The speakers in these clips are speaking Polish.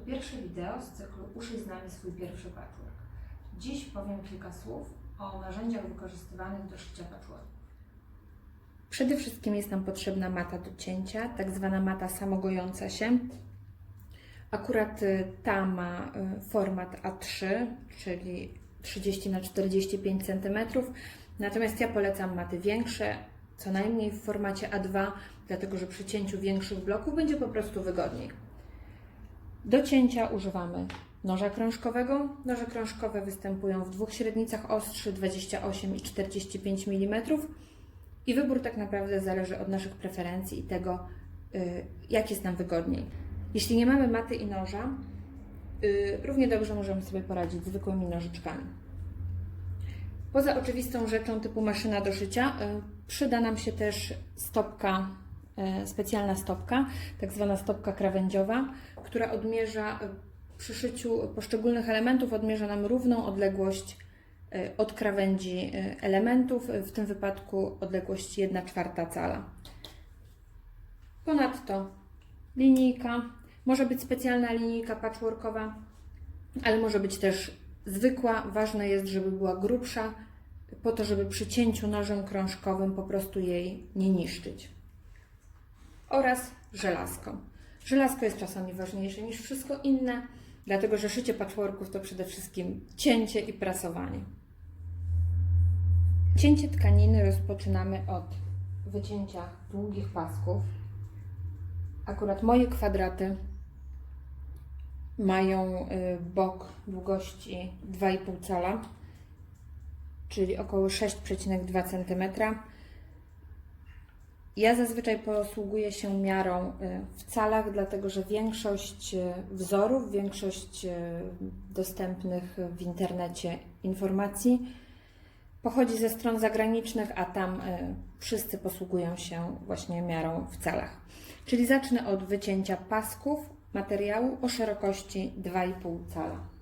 pierwszy patchwork. Dziś powiem kilka słów o narzędziach wykorzystywanych do szycia patchworku. Przede wszystkim jest nam potrzebna mata do cięcia, tak zwana mata samogojąca się. Akurat y, ta ma y, format A3, czyli 30 na 45 cm. Natomiast ja polecam maty większe, co najmniej w formacie A2, dlatego że przy cięciu większych bloków będzie po prostu wygodniej. Do cięcia używamy noża krążkowego. Noże krążkowe występują w dwóch średnicach ostrzy 28 i 45 mm. I wybór tak naprawdę zależy od naszych preferencji i tego, y, jak jest nam wygodniej. Jeśli nie mamy maty i noża, y, równie dobrze możemy sobie poradzić zwykłymi nożyczkami. Poza oczywistą rzeczą typu maszyna do szycia, y, przyda nam się też stopka, specjalna stopka, tak zwana stopka krawędziowa, która odmierza y, przy szyciu poszczególnych elementów, odmierza nam równą odległość y, od krawędzi elementów, w tym wypadku odległość 1 czwarta cala. Ponadto linijka, może być specjalna linijka patchworkowa, ale może być też zwykła. Ważne jest, żeby była grubsza, po to, żeby przy cięciu nożem krążkowym po prostu jej nie niszczyć. Oraz żelazko. Żelazko jest czasami ważniejsze niż wszystko inne, dlatego że szycie patchworków to przede wszystkim cięcie i prasowanie. Cięcie tkaniny rozpoczynamy od wycięcia długich pasków. Akurat moje kwadraty mają y, bok długości 2,5 cala, czyli około 6,2 cm. Ja zazwyczaj posługuję się miarą y, w calach, dlatego że większość y, wzorów, większość y, dostępnych w internecie informacji pochodzi ze stron zagranicznych, a tam wszyscy posługują się właśnie miarą w calach. Czyli zacznę od wycięcia pasków materiału o szerokości 2,5 cala.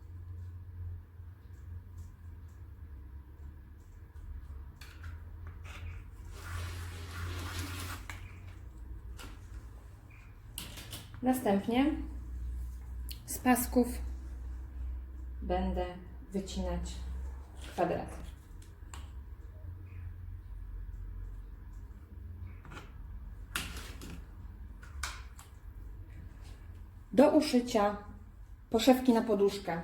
Następnie z pasków będę wycinać kwadraty. Do uszycia poszewki na poduszkę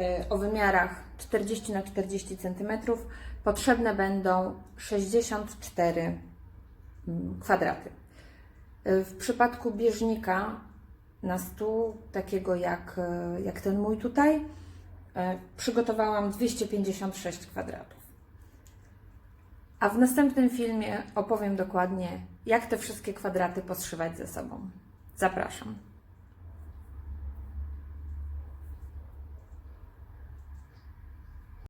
y, o wymiarach 40 na 40 cm potrzebne będą 64 mm, kwadraty. Y, W przypadku bieżnika na stół, takiego jak, y, jak ten mój tutaj, y, przygotowałam 256 kwadratów. A w następnym filmie opowiem dokładnie, jak te wszystkie kwadraty poszywać ze sobą. Zapraszam.